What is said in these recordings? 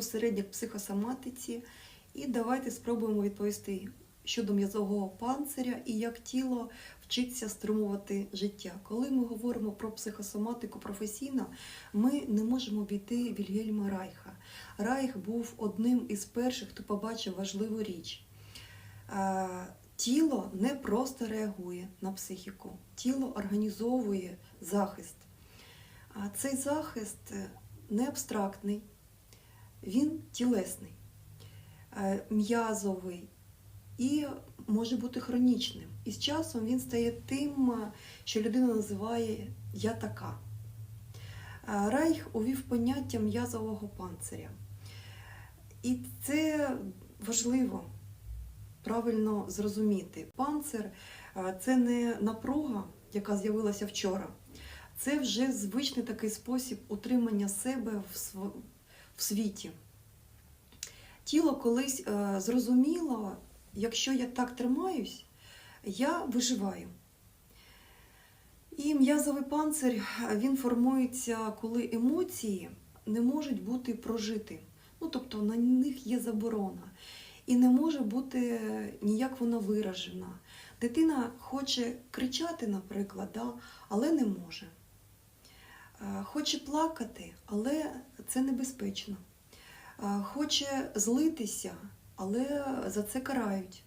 безпосередньо к психосоматиці. І давайте спробуємо відповісти щодо м'язового панциря і як тіло вчиться стримувати життя. Коли ми говоримо про психосоматику професійно, ми не можемо обійти Вільгельма Райха. Райх був одним із перших, хто побачив важливу річ. Тіло не просто реагує на психіку, тіло організовує захист. А цей захист не абстрактний, він тілесний, е, м'язовий і може бути хронічним. І з часом він стає тим, е, що людина називає я така. Е, Райх увів поняття м'язового панциря. І це важливо правильно зрозуміти. Панцир це не напруга, яка з'явилася вчора. Це вже звичний такий спосіб утримання себе в, св- в світі. Тіло колись е, зрозуміло, якщо я так тримаюсь, я виживаю. І м'язовий панцир е, він формується, коли емоції не можуть бути прожиті. Ну, тобто на них є заборона. І не може бути ніяк вона виражена. Дитина хоче кричати, наприклад, да, але не може. Е, Хоче плакати, але це небезпечно. Е, Хоче злитися, але за це карають.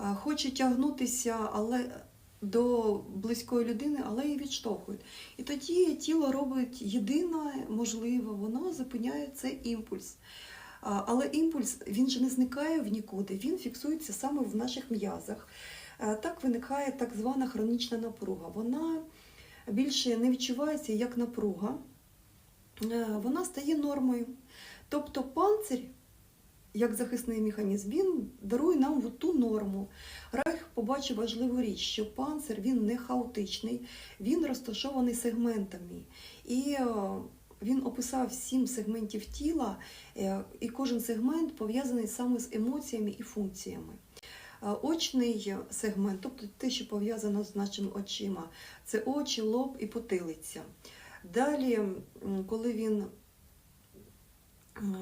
Е, Хоче тягнутися але до близької людини, але її відштовхують. І тоді тіло робить єдине можливе, воно зупиняє цей імпульс. Але імпульс він же не зникає в нікуди, він фіксується саме в наших м'язах. Так виникає так звана хронічна напруга. Вона більше не відчувається як напруга, Е, вона стає нормою. Тобто панцир, як захисний механізм, він дарує нам ту норму. Райх побачив важливу річ, що панцир він не хаотичний, він розташований сегментами. І е, він описав сім сегментів тіла, е, і кожен сегмент пов'язаний саме з емоціями і функціями. Е, Очний сегмент, тобто те, що пов'язано з нашими очима, це очі, лоб і потилиця. Далі, коли він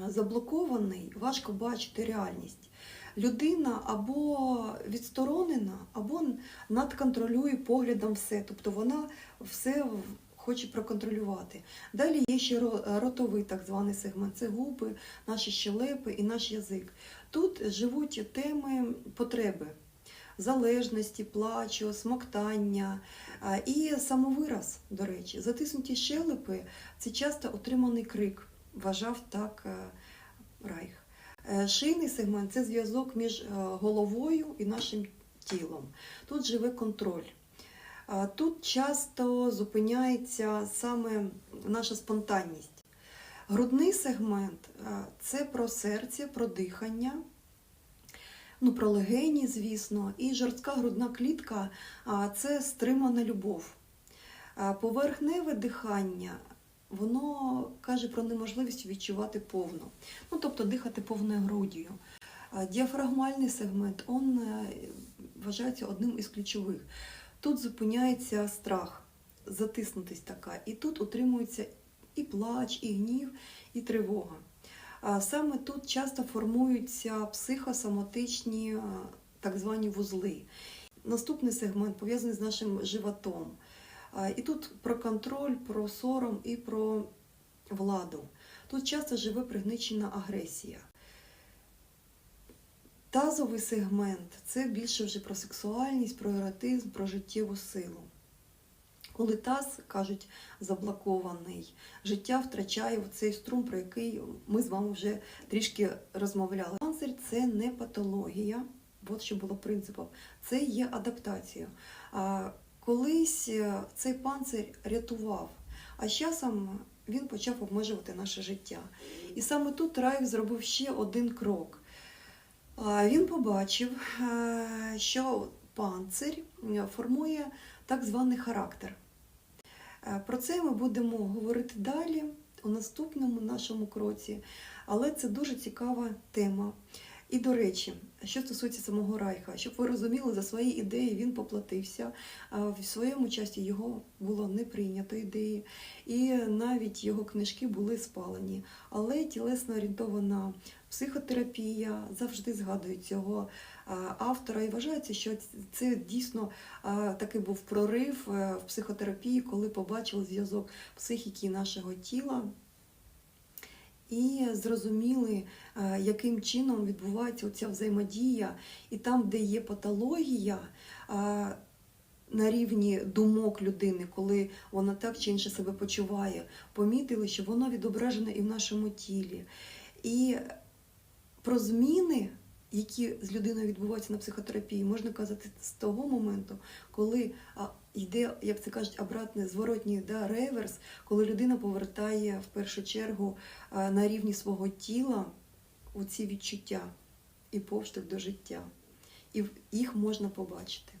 заблокований, важко бачити реальність. Людина або відсторонена, або надконтролює поглядом все, тобто вона все хоче проконтролювати. Далі є ще ротовий так званий сегмент це губи, наші щелепи і наш язик. Тут живуть теми потреби. Залежності, плачу, смоктання і самовираз, до речі, затиснуті щелепи це часто отриманий крик, вважав так е, Райх. Е, Шийний сегмент це зв'язок між е, головою і нашим тілом. Тут живе контроль. Тут часто зупиняється саме наша спонтанність. Грудний сегмент е, це про серце, про дихання, ну, про легені, звісно, і жорстка грудна клітка це стримана любов. Поверхневе дихання, воно каже про неможливість відчувати повно, ну, тобто дихати повною груддю. Діафрагмальний сегмент он е, вважається одним із ключових. Тут зупиняється страх, затиснутість така, і тут утримується і плач, і гнів, і тривога. Саме тут часто формуються психосоматичні так звані вузли. Наступний сегмент пов'язаний з нашим животом. І тут про контроль, про сором і про владу. Тут часто живе пригничена агресія. Тазовий сегмент це більше вже про сексуальність, про еротизм, про життєву силу. Коли таз, кажуть, заблокований, життя втрачає цей струм, про який ми з вами вже трішки розмовляли. Панцир це не патологія, от що було принципом, це є адаптація. А, Колись е, цей панцир рятував, а з часом він почав обмежувати наше життя. І саме тут Райх зробив ще один крок. Він побачив, е, що панцир е, формує так званий характер. Е, Про це ми будемо говорити далі у наступному нашому кроці, але це дуже цікава тема. І до речі, що стосується самого Райха, щоб ви розуміли, за свої ідеї він поплатився. В своєму часі його було не прийнято ідеї, і навіть його книжки були спалені. Але тілесно орієнтована психотерапія завжди згадує цього автора і вважається, що це дійсно такий був прорив е, в психотерапії, коли побачили зв'язок психіки нашого тіла. І зрозуміли, е, яким чином відбувається ця взаємодія, і там, де є патологія е, на рівні думок людини, коли вона так чи інше себе почуває, помітили, що воно відображене і в нашому тілі. І про зміни, які з людиною відбуваються на психотерапії, можна казати з того моменту, коли йде, як це кажуть, обратний зворотній да, реверс, коли людина повертає в першу чергу на рівні свого тіла оці відчуття і поштовх до життя. І їх можна побачити.